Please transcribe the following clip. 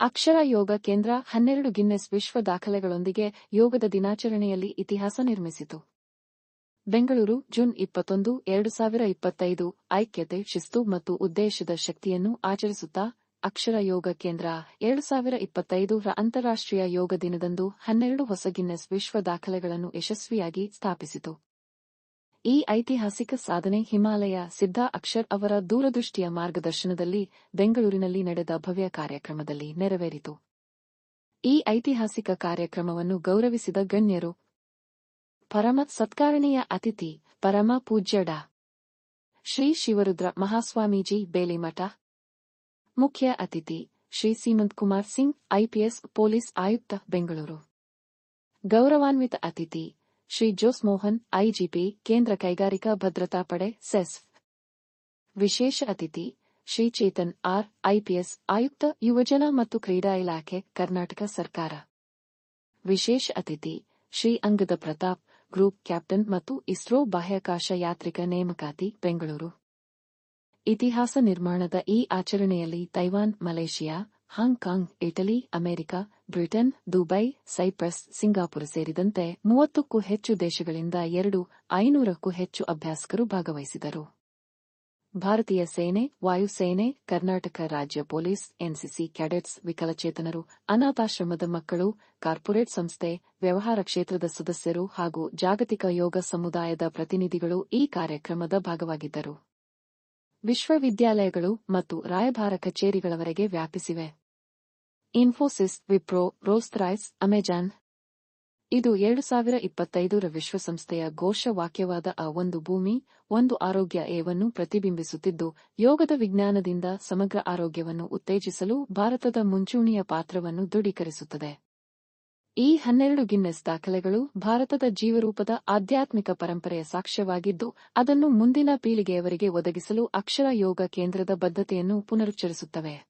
ಅಕ್ಷರ ಯೋಗ ಕೇಂದ್ರ ಹನ್ನೆರಡು ಗಿನ್ನೆಸ್ ವಿಶ್ವ ದಾಖಲೆಗಳೊಂದಿಗೆ ಯೋಗದ ದಿನಾಚರಣೆಯಲ್ಲಿ ಇತಿಹಾಸ ನಿರ್ಮಿಸಿತು. ಬೆಂಗಳೂರು, ಜೂನ್ ಇಪ್ಪತ್ತೊಂದು, ಎರಡು ಸಾವಿರ ಇಪ್ಪತ್ತೈದು, ಐಕ್ಯತೆ, ಶಿಸ್ತು ಮತ್ತು ಉದ್ದೇಶದ ಶಕ್ತಿಯನ್ನು ಆಚರಿಸುತ್ತಾ ಅಕ್ಷರ ಯೋಗ ಕೇಂದ್ರ ಎರಡು ಸಾವಿರ ಇಪ್ಪತ್ತೈದು ರ ಅಂತಾರಾಷ್ಟ್ರೀಯ ಯೋಗ ದಿನದಂದು ಹನ್ನೆರಡು ಹೊಸ ಗಿನ್ನೆಸ್ ವಿಶ್ವ ದಾಖಲೆಗಳನ್ನು ಯಶಸ್ವಿಯಾಗಿ ಸ್ಥಾಪಿಸಿತು. ಈ ಐತಿಹಾಸಿಕ ಸಾಧನೆ ಹಿಮಾಲಯ ಸಿದ್ಧ ಅಕ್ಷರ್ ಅವರ ದೂರದೃಷ್ಟಿಯ ಮಾರ್ಗದರ್ಶನದಲ್ಲಿ ಬೆಂಗಳೂರಿನಲ್ಲಿ ನಡೆದ ಭವ್ಯ ಕಾರ್ಯಕ್ರಮದಲ್ಲಿ ನೆರವೇರಿತು. ಈ ಐತಿಹಾಸಿಕ ಕಾರ್ಯಕ್ರಮವನ್ನು ಗೌರವಿಸಿದ ಗಣ್ಯರು, ಪರಮ ಸತ್ಕಾರಣೀಯ ಅತಿಥಿ, ಪರಮ ಪೂಜ್ಯ ಡಾ. ಶ್ರೀ ಶಿವರುದ್ರ ಮಹಾಸ್ವಾಮೀಜಿ ಬೇಲಿಮಠ. ಮುಖ್ಯ ಅತಿಥಿ, ಶ್ರೀ ಸೀಮಂತ್ ಕುಮಾರ್ ಸಿಂಗ್ ಐಪಿಎಸ್ ಪೊಲೀಸ್ ಆಯುಕ್ತ, ಬೆಂಗಳೂರು. ಗೌರವಾನ್ವಿತ ಅತಿಥಿ ಶ್ರೀ ಜೋಸ್ ಮೋಹನ್ ಐಜಿಪಿ, ಕೇಂದ್ರ ಕೈಗಾರಿಕಾ ಭದ್ರತಾ ಪಡೆ ಸೆಸ್ ವಿಶೇಷ ಅತಿಥಿ, ಶ್ರೀ ಚೇತನ್ ಆರ್, ಐಪಿಎಸ್, ಆಯುಕ್ತ ಯುವಜನ ಮತ್ತು ಕ್ರೀಡಾ ಇಲಾಖೆ, ಕರ್ನಾಟಕ ಸರ್ಕಾರ. ವಿಶೇಷ ಅತಿಥಿ, ಶ್ರೀ ಅಂಗದ ಪ್ರತಾಪ್, ಗ್ರೂಪ್ ಕ್ಯಾಪ್ಟನ್ ಮತ್ತು ಇಸ್ರೋ ಬಾಹ್ಯಾಕಾಶ ಯಾತ್ರಿಕ ನೇಮಕಾತಿ, ಬೆಂಗಳೂರು. ಇತಿಹಾಸ ನಿರ್ಮಾಣದ ಈ ಆಚರಣೆಯಲ್ಲಿ Taiwan, Malaysia Hong Kong Italy, America, Britain, Dubai, Cyprus, Singapore ಸೇರಿದಂತೆ ಮೂವತ್ತಕ್ಕೂ ಹೆಚ್ಚು ದೇಶಗಳಿಂದ ಎರಡು ಐನೂರಕ್ಕೂ ಹೆಚ್ಚು ಅಭ್ಯಾಸಕರು ಭಾಗವಹಿಸಿದರು. ಭಾರತೀಯ ಸೇನೆ, ವಾಯುಸೇನೆ, ಕರ್ನಾಟಕ ರಾಜ್ಯ ಪೊಲೀಸ್, ಎನ್ಸಿಸಿ ಕ್ಯಾಡೆಟ್ಸ್, ವಿಕಲಚೇತನರು, ಅನಾಥಾಶ್ರಮದ ಮಕ್ಕಳು, ಕಾರ್ಪೊರೇಟ್ ಸಂಸ್ಥೆ, ವ್ಯವಹಾರ ಕ್ಷೇತ್ರದ ಸದಸ್ಯರು ಹಾಗೂ ಜಾಗತಿಕ ಯೋಗ ಸಮುದಾಯದ ಪ್ರತಿನಿಧಿಗಳು ಈ ಕಾರ್ಯಕ್ರಮದ ಭಾಗವಾಗಿದ್ದರು. ವಿಶ್ವವಿದ್ಯಾಲಯಗಳು ಮತ್ತು ರಾಯಭಾರ ಕಚೇರಿಗಳವರೆಗೆ ವ್ಯಾಪಿಸಿವೆ. Infosys Wipro Rolls Royce Amazon ಇದು ಎರಡು ಸಾವಿರ ಇಪ್ಪತ್ತೈದರ ವಿಶ್ವಸಂಸ್ಥೆಯ ಘೋಷವಾಕ್ಯವಾದ ಆ ಒಂದು ಭೂಮಿ, ಒಂದು ಆರೋಗ್ಯ ಏವನ್ನು ಪ್ರತಿಬಿಂಬಿಸುತ್ತಿದ್ದು, ಯೋಗದ ವಿಜ್ಞಾನದಿಂದ ಸಮಗ್ರ ಆರೋಗ್ಯವನ್ನು ಉತ್ತೇಜಿಸಲು ಭಾರತದ ಮುಂಚೂಣಿಯ ಪಾತ್ರವನ್ನು ದೃಢೀಕರಿಸುತ್ತದೆ. ಈ ಹನ್ನೆರಡು ಗಿನ್ನೆಸ್ ದಾಖಲೆಗಳು ಭಾರತದ ಜೀವರೂಪದ ಆಧ್ಯಾತ್ಮಿಕ ಪರಂಪರೆಯ ಸಾಕ್ಷ್ಯವಾಗಿದ್ದು, ಅದನ್ನು ಮುಂದಿನ ಪೀಳಿಗೆಯವರಿಗೆ ಒದಗಿಸಲು ಅಕ್ಷರ ಯೋಗ ಕೇಂದ್ರದ ಬದ್ಧತೆಯನ್ನು ಪುನರುಚ್ಚರಿಸುತ್ತವೆ.